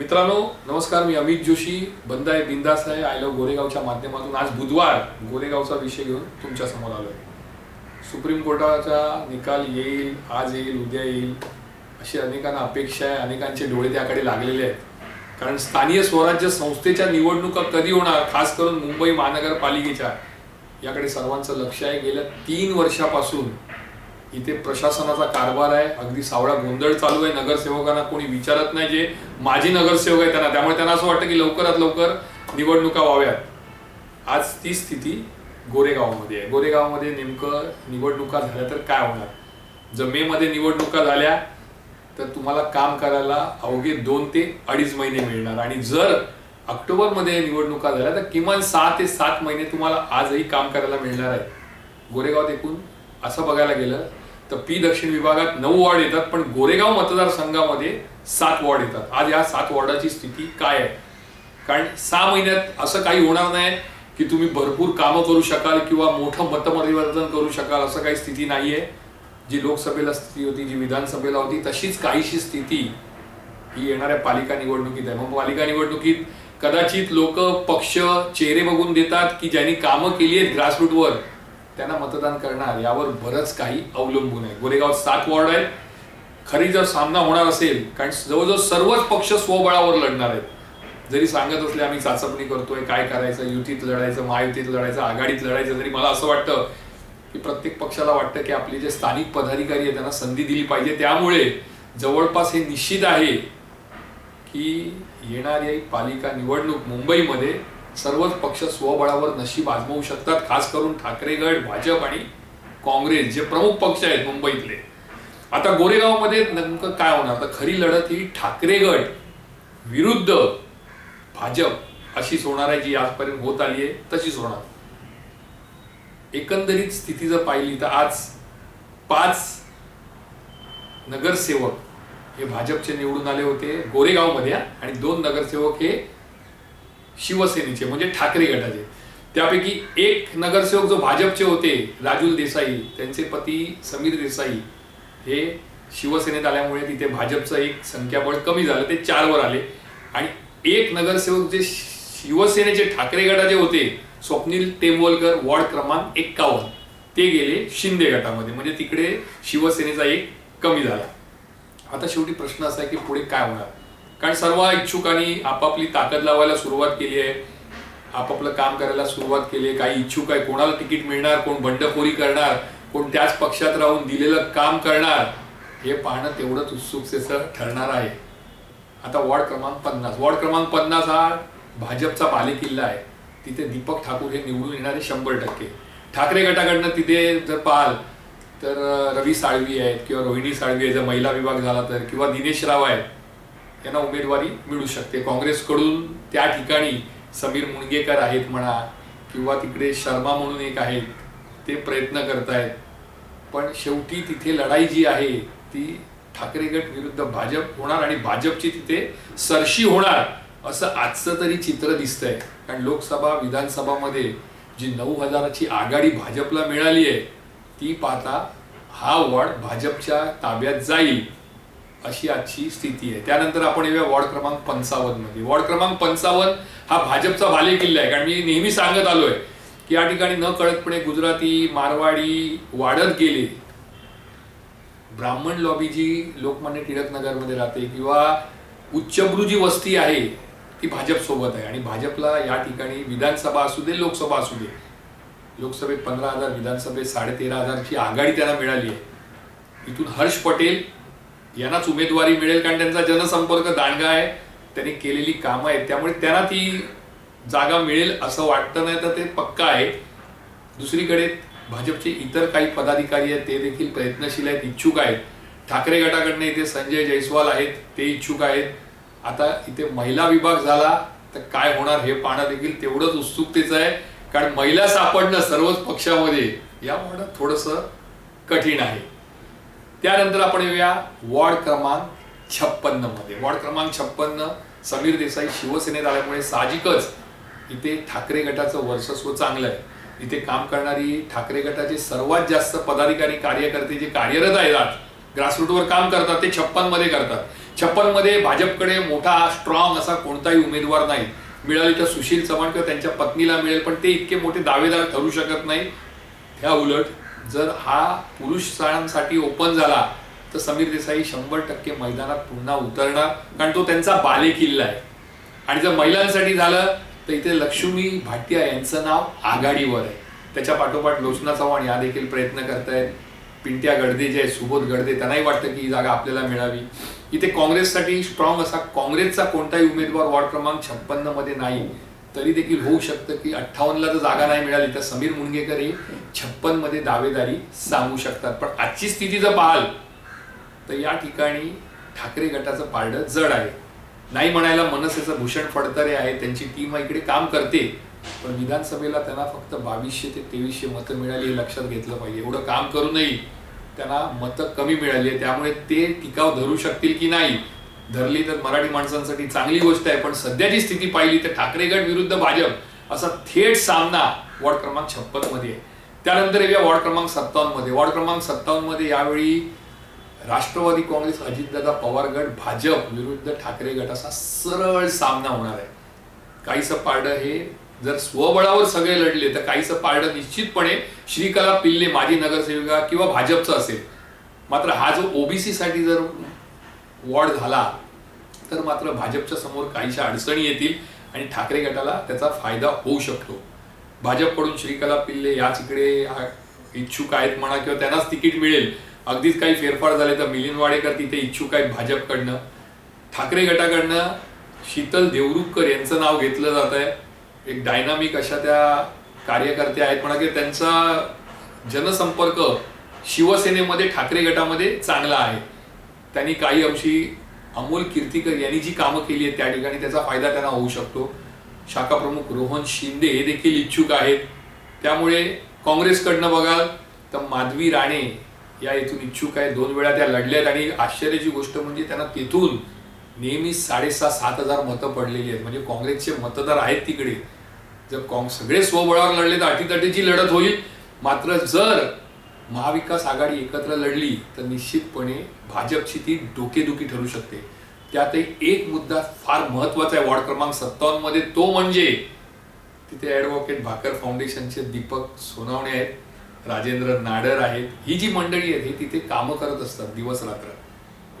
मित्रांनो नमस्कार मी अमित जोशी. बंद आहे बिंदास आहे. आय लव्ह गोरेगावच्या माध्यमातून आज बुधवार गोरेगावचा विषय घेऊन तुमच्यासमोर आलोय. सुप्रीम कोर्टाचा निकाल येईल आज येईल उद्या येईल अशी अनेकांना अपेक्षा आहे अनेकांचे डोळे त्याकडे लागलेले आहेत. कारण स्थानीय स्वराज्य संस्थेच्या निवडणुका कधी होणार खास करून मुंबई महानगरपालिकेच्या याकडे सर्वांचं लक्ष आहे. गेल्या तीन वर्षापासून इथे प्रशासनाचा कारभार आहे. अगदी सावळा गोंधळ चालू आहे. नगरसेवकांना कोणी विचारत नाही जे माजी नगरसेवक आहे त्यांना. त्यामुळे त्यांना असं वाटतं की लवकरात लवकर निवडणुका व्हाव्यात. आज ती स्थिती गोरेगावमध्ये आहे. गोरेगावमध्ये नेमकं निवडणुका झाल्या तर काय होणार? जर मे मध्ये निवडणुका झाल्या तर तुम्हाला काम करायला अवघे दोन ते अडीच महिने मिळणार. आणि जर ऑक्टोबरमध्ये निवडणुका झाल्या तर किमान सहा ते सात महिने तुम्हाला आजही काम करायला मिळणार आहे गोरेगावात एकूण असं बघायला गेलं तर पी दक्षिण विभागात नऊ वॉर्ड येतात पण गोरेगाव मतदारसंघामध्ये सात वॉर्ड येतात. आज या सात वॉर्डाची स्थिती काय आहे? कारण सहा महिन्यात असं काही होणार नाही की तुम्ही भरपूर कामं करू शकाल किंवा मोठं मतपरिवर्तन करू शकाल असं काही स्थिती नाही आहे जी लोकसभेला स्थिती होती जी विधानसभेला होती तशीच काहीशी स्थिती ही येणाऱ्या पालिका निवडणुकीत आहे. मग पालिका निवडणुकीत कदाचित लोक पक्ष चेहरे बघून देतात की ज्यांनी कामं केली आहेत ग्रासरूटवर त्यांना मतदान करणार यावर बरंच काही अवलंबून आहे. गोरेगाव सात वॉर्ड आहेत. खरी जर सामना होणार असेल कारण जवळजवळ सर्वच पक्ष स्वबळावर लढणार आहेत. जरी सांगत असले आम्ही चाचपणी करतोय काय करायचं युतीत लढायचं महायुतीत लढायचं आघाडीत लढायचं तरी मला असं वाटतं की प्रत्येक पक्षाला वाटतं की आपले जे स्थानिक पदाधिकारी आहेत त्यांना संधी दिली पाहिजे. त्यामुळे जवळपास हे निश्चित आहे की येणारी पालिका निवडणूक मुंबईमध्ये सर्वच पक्ष स्वबळावर नशीब आजमावू शकतात खास करून ठाकरे गट भाजप आणि काँग्रेस जे प्रमुख पक्ष आहेत मुंबईतले. आता गोरेगावमध्ये नेमकं काय होणार? तर खरी लढत ही ठाकरे गट विरुद्ध भाजप अशीच होणार आहे जी आजपर्यंत होत आली आहे तशीच होणार. एकंदरीत स्थिती जर पाहिली तर आज पाच नगरसेवक हे भाजपचे निवडून आले होते गोरेगावमध्ये आणि दोन नगरसेवक हे शिवसेनेचे म्हणजे ठाकरे गटाचे. त्यापैकी एक नगरसेवक जो भाजपचे होते राजुल देसाई त्यांचे पती समीर देसाई हे शिवसेनेत आल्यामुळे तिथे भाजपचं एक संख्याबळ कमी झालं ते चारवर आले. आणि एक नगरसेवक जे शिवसेनेचे ठाकरे गटाचे होते स्वप्नील टेंबोलकर वॉर्ड क्रमांक एक्कावन्न ते गेले शिंदे गटामध्ये. म्हणजे तिकडे शिवसेनेचा एक कमी झाला. आता शेवटी प्रश्न असा आहे की पुढे काय होणार? कारण सर्व इच्छुकांनी आपापली ताकद लावायला सुरुवात केली आहे. आपापलं काम करायला सुरुवात केली आहे. काही इच्छुक आहे कोणाला तिकीट मिळणार कोण बंडखोरी करणार कोण त्याच पक्षात राहून दिलेलं काम करणार हे पाहणं तेवढंच उत्सुकतेचं ठरणार आहे. आता वॉर्ड क्रमांक पन्नास. वॉर्ड क्रमांक पन्नास हा भाजपचा बालेकिल्ला आहे. तिथे दीपक ठाकूर हे निवडून येणारे शंभर टक्के. ठाकरे गटाकडनं तिथे जर पाहाल तर रवी साळवी आहेत किंवा रोहिणी साळवी आहे. जर महिला विभाग झाला तर किंवा दिनेश राव आहेत. यांना उमेदवारी मिळू शकते. काँग्रेसकडून त्या ठिकाणी समीर मुणगेकर आहेत म्हणा किंवा तिकडे शर्मा म्हणून एक आहेत ते प्रयत्न करतायत. पण शेवटी तिथे लढाई जी आहे ती ठाकरे गट विरुद्ध भाजप होणार आणि भाजपची तिथे सरशी होणार असं आजचं तरी चित्र दिसतंय. कारण लोकसभा विधानसभामध्ये जी नऊ हजाराची आघाडी भाजपला मिळाली आहे ती पाहता हा वॉर्ड भाजपच्या ताब्यात जाईल. अशी आजची स्थिती आहे. त्यानंतर आपण येऊया वॉर्ड क्रमांक पंचावन्नमध्ये वॉर्ड क्रमांक पंचावन्न हा भाजपचा भाले किल्ला आहे. कारण मी नेहमी सांगत आलोय की या ठिकाणी न कळतपणे गुजराती मारवाडी वाढत गेले. ब्राह्मण लॉबी जी लोकमान्य टिळक नगरमध्ये राहते किंवा उच्चभ्रू जी वस्ती आहे ती भाजप सोबत आहे. आणि भाजपला या ठिकाणी विधानसभा असू दे लोकसभा असू दे लोकसभेत पंधरा हजार विधानसभेत साडेतेरा हजारची आघाडी त्यांना मिळाली आहे. इथून हर्ष पटेल यांनाच उमेदवारी मिळेल कारण त्यांचा जनसंपर्क दांडगा आहे. त्यांनी केलेली कामं आहेत. त्यामुळे त्यांना ती जागा मिळेल असं वाटतं नाही तर ते पक्का आहे. दुसरीकडे भाजपचे इतर काही पदाधिकारी आहेत ते देखील प्रयत्नशील आहेत इच्छुक आहेत. ठाकरे गटाकडनं इथे संजय जयस्वाल आहेत ते इच्छुक आहेत. आता इथे महिला विभाग झाला तर काय होणार हे पाहणं देखील तेवढंच उत्सुकतेचं आहे. कारण महिला सापडणं सर्वच पक्षामध्ये या थोडंसं कठीण आहे. त्यानंतर आपण येऊया वॉर्ड क्रमांक छप्पन्नमध्ये. वॉर्ड क्रमांक छप्पन्न समीर देसाई शिवसेनेत आल्यामुळे साहजिकच इथे ठाकरे गटाचं वर्चस्व चांगलं आहे इथे काम करणारी ठाकरे गटाचे सर्वात जास्त पदाधिकारी कार्यकर्ते जे कार्यरत आहेत आज ग्रासरूटवर काम करतात ते छप्पनमध्ये करतात. छप्पनमध्ये भाजपकडे मोठा स्ट्रॉंग असा कोणताही उमेदवार नाही. मिळाले तर सुशील चव्हाण किंवा त्यांच्या पत्नीला मिळेल पण ते इतके मोठे दावेदार ठरू शकत नाही. त्या उलट जर हा पुरुष शाळांसाठी ओपन झाला तर समीर देसाई शंभर टक्के मैदानात पुन्हा उतरणार कारण तो त्यांचा बालेकिल्ला आहे. आणि जर महिलांसाठी झालं तर इथे लक्ष्मी भाटिया यांचं नाव आघाडीवर आहे. त्याच्या पाठोपाठ लोचना चव्हाण या देखील प्रयत्न करतायत. पिंट्या गडदे जे आहे सुबोध गडदे त्यांनाही वाटतं की ही जागा आपल्याला मिळावी. इथे काँग्रेससाठी स्ट्रॉंग असा काँग्रेसचा कोणताही उमेदवार वॉर्ड क्रमांक छप्पन्नमध्ये नाही. तरी देखील होऊ शकतं की अठ्ठावन्नला जर जागा नाही मिळाली तर समीर मुणगेकर हे छप्पनमध्ये दावेदारी सांगू शकतात. पण आजची स्थिती जर पाहाल तर या ठिकाणी ठाकरे गटाचं पारडं जड आहे. नाही म्हणायला मनसेचं भूषण फडतरे आहे त्यांची टीम इकडे काम करते पण विधानसभेला त्यांना फक्त बावीसशे ते तेवीसशे मतं मिळाली हे लक्षात घेतलं पाहिजे. एवढं काम करूनही त्यांना मतं कमी मिळाली आहे त्यामुळे ते टिकाव धरू शकतील की नाही धरली तर मराठी माणसांसाठी चांगली गोष्ट आहे पण सध्याची स्थिती पाहिली तर ठाकरे गट विरुद्ध भाजप असा थेट सामना वॉर्ड क्रमांक छप्पनमध्ये आहे. त्यानंतर येऊया वॉर्ड क्रमांक सत्तावन्नमध्ये. वॉर्ड क्रमांक सत्तावन्नमध्ये यावेळी राष्ट्रवादी काँग्रेस अजितदादा पवार गट भाजप विरुद्ध ठाकरे गट असा सरळ सामना होणार आहे. काहीसं पारडं हे जर स्वबळावर सगळे लढले तर काहीसं पारडं निश्चितपणे श्रीकला पिल्ले माजी नगरसेविका किंवा भाजपचं असेल. मात्र हा जो ओबीसी साठी जर वॉर्ड झाला तर मात्र भाजपच्या समोर काहीशा अडचणी येतील आणि ठाकरे गटाला त्याचा फायदा होऊ शकतो. भाजपकडून श्रीकला पिल्ले याच इकडे इच्छुक आहेत म्हणा किंवा त्यांनाच तिकीट मिळेल. अगदीच काही फेरफार झाले तर मिलिंद वाडेकर तिथे इच्छुक आहेत भाजपकडनं. ठाकरे गटाकडनं शीतल देवरुखकर यांचं नाव घेतलं जात आहे. एक डायनामिक अशा त्या कार्यकर्त्या आहेत म्हणा की त्यांचा जनसंपर्क शिवसेनेमध्ये ठाकरे गटामध्ये चांगला आहे. त्यांनी काही अंशी अमोल कीर्तीकर यांनी जी कामं केली आहेत त्या ठिकाणी त्याचा फायदा त्यांना होऊ शकतो. शाखा प्रमुख रोहन शिंदे हे देखील इच्छुक आहेत. त्यामुळे काँग्रेसकडनं बघाल तर माधवी राणे या इथून इच्छुक आहेत. दोन वेळा त्या लढल्यात आणि आश्चर्याची गोष्ट म्हणजे त्यांना तिथून नेहमी साडेसहा सात हजार मतं पडलेली आहेत. म्हणजे काँग्रेसचे मतदार आहेत तिकडे. जर काँग सगळे स्वबळावर लढले तर अटीतटीची लढत होईल. मात्र जर महाविकास आघाडी एकत्र लढली तर निश्चितपणे भाजपची ती डोकेदुखी ठरू शकते. त्यातही एक मुद्दा फार महत्त्वाचा आहे वॉर्ड क्रमांक सत्तावन्नमध्ये तो म्हणजे तिथे ॲडव्होकेट भाकर फाउंडेशनचे दीपक सोनावणे आहेत राजेंद्र नाडर आहेत. ही जी मंडळी आहेत ही तिथे कामं करत असतात दिवस रात्र.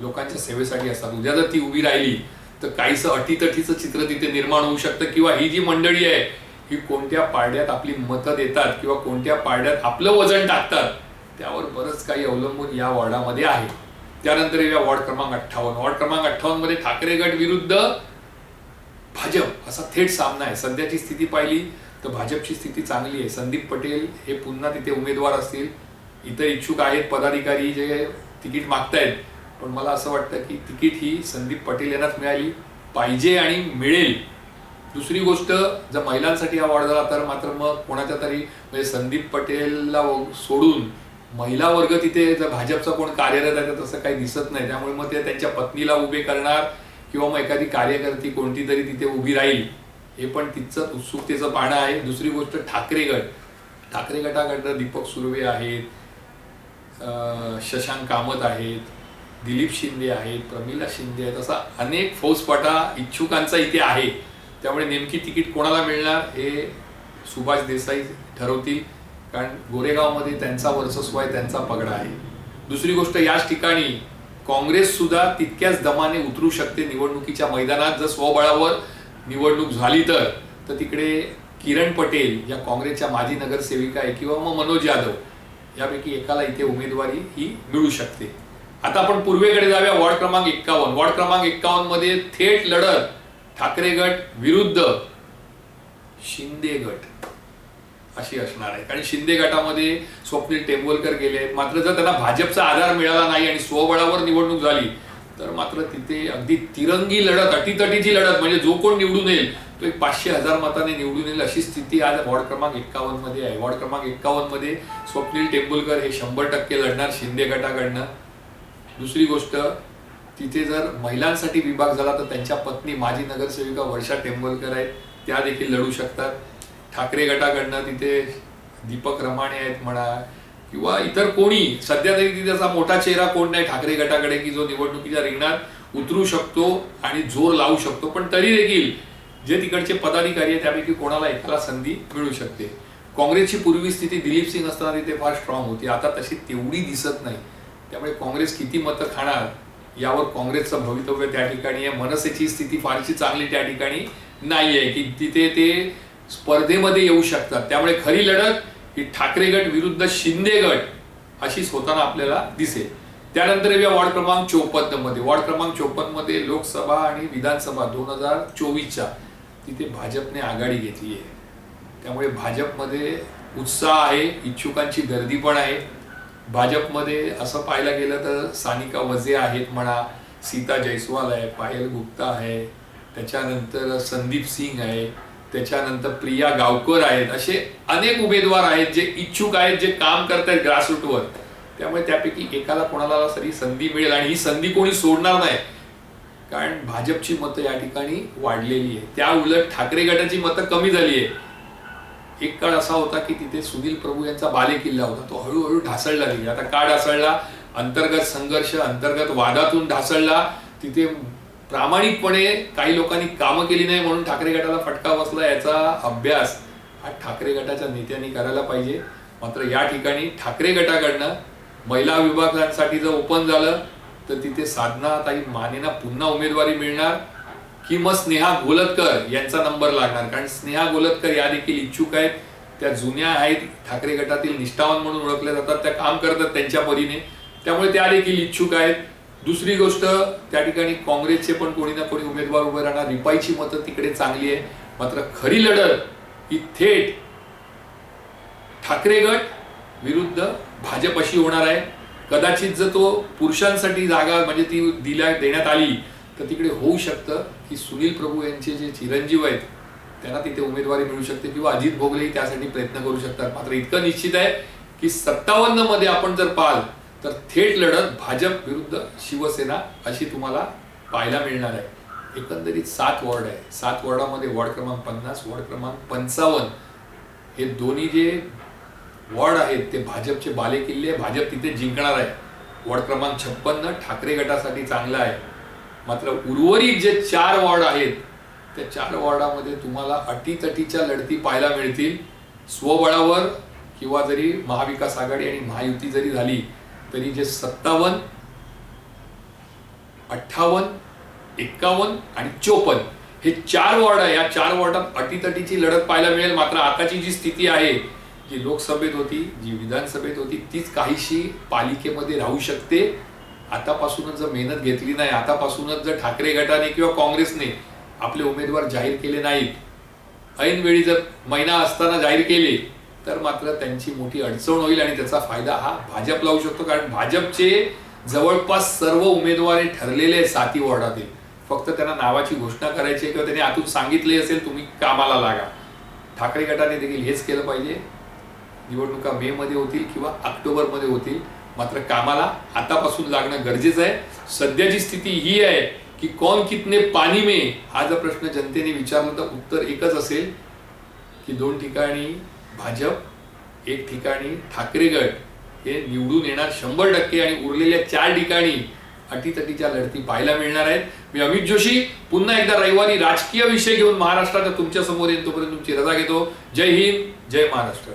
लोकांच्या सेवेसाठी असतात. उद्या जर ती उभी राहिली तर काहीसं अटीतटीचं चित्र तिथे निर्माण होऊ शकतं किंवा ही जी मंडळी आहे ही कोणत्या पारड्यात आपली मतं देतात किंवा कोणत्या पारड्यात आपलं वजन टाकतात त्यावर बरंच काही अवलंबून या वॉर्डामध्ये आहे. त्यानंतर या वॉर्ड क्रमांक अठ्ठावन्न. वॉर्ड क्रमांक अठ्ठावन्नमध्ये ठाकरे गट विरुद्ध भाजप असा थेट सामना आहे. सध्याची स्थिती पाहिली तर भाजपची स्थिती चांगली आहे. संदीप पटेल हे पुन्हा तिथे उमेदवार असतील. इतर इच्छुक आहेत पदाधिकारी जे तिकीट मागतायत. पण मला असं वाटतं की तिकीट ही संदीप पटेल यांनाच मिळाली पाहिजे आणि मिळेल. दुसरी गोष्ट जर महिलांसाठी हा वॉर्ड झाला तर मात्र मग कोणाच्या तरी म्हणजे संदीप पटेलला सोडून महिला वर्ग तिथे जर भाजपचा कोण कार्यरत आहे तर तसं काही दिसत नाही. त्यामुळे मग ते त्यांच्या पत्नीला उभे करणार किंवा मग एखादी कार्यकर्ती कोणती तरी तिथे उभी राहील हे पण तिथचं उत्सुकतेचं पाहणं आहे. दुसरी गोष्ट ठाकरे गट ठाकरे गटाकडनं दीपक सुर्वे आहेत शशांक कामत आहेत दिलीप शिंदे आहेत प्रमिला शिंदे आहेत असा अनेक फौजपाटा इच्छुकांचा इथे आहे. त्यामुळे नेमकी तिकीट कोणाला मिळणार हे सुभाष देसाई ठरवतील. कारण गोरेगावमध्ये त्यांचा वर्चस्व आहे त्यांचा पगडा आहे. दुसरी गोष्ट याच ठिकाणी काँग्रेस सुद्धा तितक्याच दमाने उतरू शकते निवडणुकीच्या मैदानात. जर स्वबळावर निवडणूक झाली तर तर तिकडे किरण पटेल या काँग्रेसच्या माजी नगरसेविका आहे किंवा मग मनोज यादव यापैकी एकाला इथे उमेदवारी ही मिळू शकते. आता आपण पूर्वेकडे जाऊया वॉर्ड क्रमांक एक्कावन्न. वॉर्ड क्रमांक एक्कावन्नमध्ये थेट लढत ठाकरे गट विरुद्ध शिंदे गट. अशी असणार आहे. कारण शिंदे गटामध्ये स्वप्नील टेंबोलकर गेले मात्र जर त्यांना भाजपचा आधार मिळाला नाही आणि स्वबळावर निवडणूक झाली तर मात्र तिथे अगदी तिरंगी लढत अटीतटीची लढत म्हणजे जो कोण निवडून येईल तो एक पाचशे हजार मताने निवडून येईल अशी स्थिती आज वॉर्ड क्रमांक एक्कावन्नमध्ये आहे. वॉर्ड क्रमांक एक्कावन्नमध्ये स्वप्नील टेंबुलकर हे शंभर टक्के लढणार शिंदे गटाकडनं. दुसरी गोष्ट तिथे जर महिलांसाठी विभाग झाला तर त्यांच्या पत्नी माजी नगरसेविका वर्षा टेंबोलकर आहेत. त्या देखील लढू शकतात. ठाकरे गटाकडनं तिथे दीपक रमाणे आहेत म्हणा किंवा इतर कोणी सध्या तरी तिथेचा मोठा चेहरा कोण नाही ठाकरे गटाकडे की जो निवडणुकीच्या रिंगणात उतरू शकतो आणि जोर लावू शकतो. पण तरी देखील जे तिकडचे पदाधिकारी आहेत त्यापैकी कोणाला एकाला संधी मिळू शकते. काँग्रेसची पूर्वी स्थिती दिलीप सिंग असताना तिथे फार स्ट्रॉंग होती. आता तशी तेवढी दिसत नाही. त्यामुळे काँग्रेस किती मतं खाणार यावर काँग्रेसचं भवितव्य त्या ठिकाणी आहे. मनसेची स्थिती फारशी चांगली त्या ठिकाणी नाही आहे की तिथे ते स्पर्धेमध्ये येऊ शकतात. त्यामुळे खरी लढत ही ठाकरे गट विरुद्ध शिंदे गट अशीच होताना आपल्याला दिसेल. त्यानंतर येऊया वॉर्ड क्रमांक चोपन्नमध्ये वॉर्ड क्रमांक चोपन्नमध्ये लोकसभा आणि विधानसभा दोन हजार चोवीसच्या तिथे भाजपने आघाडी घेतली आहे. त्यामुळे भाजपमध्ये उत्साह आहे इच्छुकांची गर्दी पण आहे. भाजपमध्ये असं पाहायला गेलं तर सानिका वजे आहेत म्हणा सीता जयस्वाल आहे पायल गुप्ता आहे त्याच्यानंतर संदीप सिंग आहे त्याच्यानंतर प्रिया गावकर आहेत. असे अनेक उमेदवार आहेत जे इच्छुक आहेत जे काम करत आहेत ग्रासरूटवर त्यामुळे त्यापैकी एकाला कोणाला तरी संधी मिळेल आणि ही संधी कोणी सोडणार नाही. कारण भाजपची मतं या ठिकाणी वाढलेली आहे त्या उलट ठाकरे गटाची मतं कमी झाली आहे एक काळ असा होता की तिथे सुनील प्रभू यांचा बाले किल्ला होता. तो हळूहळू ढासळला गेला. आता का ढासळला? अंतर्गत संघर्ष अंतर्गत वादातून ढासळला. तिथे प्रामाणिकपणे काही लोकांनी कामं केली नाही म्हणून ठाकरे गटाला फटका बसला याचा अभ्यास हा ठाकरे गटाच्या नेत्यांनी करायला पाहिजे. मात्र या ठिकाणी ठाकरे गटाकडनं महिला विभागांसाठी जर ओपन झालं तर तिथे साधना ताई मानेना पुन्हा उमेदवारी मिळणार. की मग स्नेहा गोलतकर यांचा नंबर लागणार. कारण स्नेहा गोलतकर या देखील इच्छुक आहेत. त्या जुन्या आहेत ठाकरे गटातील निष्ठावान म्हणून ओळखल्या जातात. त्या काम करतात त्यांच्या परीने. त्यामुळे त्या देखील इच्छुक आहेत. दुसरी गोष्ट त्या ठिकाणी काँग्रेसचे पण कोणी ना कोणी उमेदवार उभे राहणार. रिपाईची मतं तिकडे चांगली आहे. मात्र खरी लढत ही थेट ठाकरे गट विरुद्ध भाजप अशी होणार आहे. कदाचित जर तो पुरुषांसाठी जागा म्हणजे ती दिल्या देण्यात आली तर तिकडे होऊ शकतं की सुनील प्रभू यांचे जे चिरंजीव आहेत त्यांना तिथे उमेदवारी मिळू शकते किंवा अजित भोगलेही त्यासाठी प्रयत्न करू शकतात. मात्र इतकं निश्चित आहे की सत्तावन्नमध्ये आपण जर पाल तर थेट लढत भाजप विरुद्ध शिवसेना अशी तुम्हाला पाहायला मिळणार आहे. एकंदरीत सात वॉर्ड आहे. सात वॉर्डामध्ये वॉर्ड क्रमांक पन्नास वॉर्ड क्रमांक पंचावन्न हे दोन्ही जे वॉर्ड आहेत ते भाजपचे बाले किल्ले भाजप तिथे जिंकणार आहे. वॉर्ड क्रमांक छप्पन्न ठाकरे गटासाठी चांगला आहे. मात्र उर्वरित जे चार वॉर्ड आहेत त्या चार वॉर्डामध्ये तुम्हाला अटीतटीच्या लढती पाहायला मिळतील. स्वबळावर किंवा जरी महाविकास आघाडी आणि महायुती जरी झाली तरी जे सत्तावन्न अठ्ठावन्न एक्कावन्न आणि चोपन्न हे चार वॉर्ड आहे. या चार वॉर्डात अटीतटीची लढत पाहायला मिळेल. मात्र आताची जी स्थिती आहे जी लोकसभेत होती जी विधानसभेत होती तीच काहीशी पालिकेमध्ये राहू शकते. आतापासूनच जर मेहनत घेतली नाही आतापासूनच जर ठाकरे गटाने किंवा काँग्रेसने आपले उमेदवार जाहीर केले नाहीत ऐन वेळी जर महिना असताना जाहीर केले तर मात्र त्यांची मोठी अडचण होईल आणि त्याचा फायदा हा भाजप लावू शकतो. कारण भाजपचे जवळपास सर्व उमेदवार ठरलेले आहेत साती वॉर्डातील. फक्त त्यांना नावाची घोषणा करायची आहे किंवा त्यांनी आतून सांगितले असेल तुम्ही कामाला लागा. ठाकरे गटाने देखील हेच केलं पाहिजे. निवडणुका मे मध्ये होतील किंवा ऑक्टोबरमध्ये होतील. मात्र कामाला आतापासून लागणं गरजेचं आहे. सध्याची स्थिती ही आहे की कौन कितने पाणी मे हा जर प्रश्न जनतेने विचारला तर उत्तर एकच असेल की दोन ठिकाणी भाजप एक ठिकाणी ठाकरे गट हे निवडून येणार शंभर टक्के आणि उरलेल्या चार ठिकाणी अटीतटीच्या लढती पाहायला मिळणार आहेत. मी अमित जोशी पुन्हा एकदा रविवारी राजकीय विषय घेऊन महाराष्ट्राच्या तुमच्यासमोर येईल तोपर्यंत तुमची रजा घेतो. जय हिंद जय महाराष्ट्र.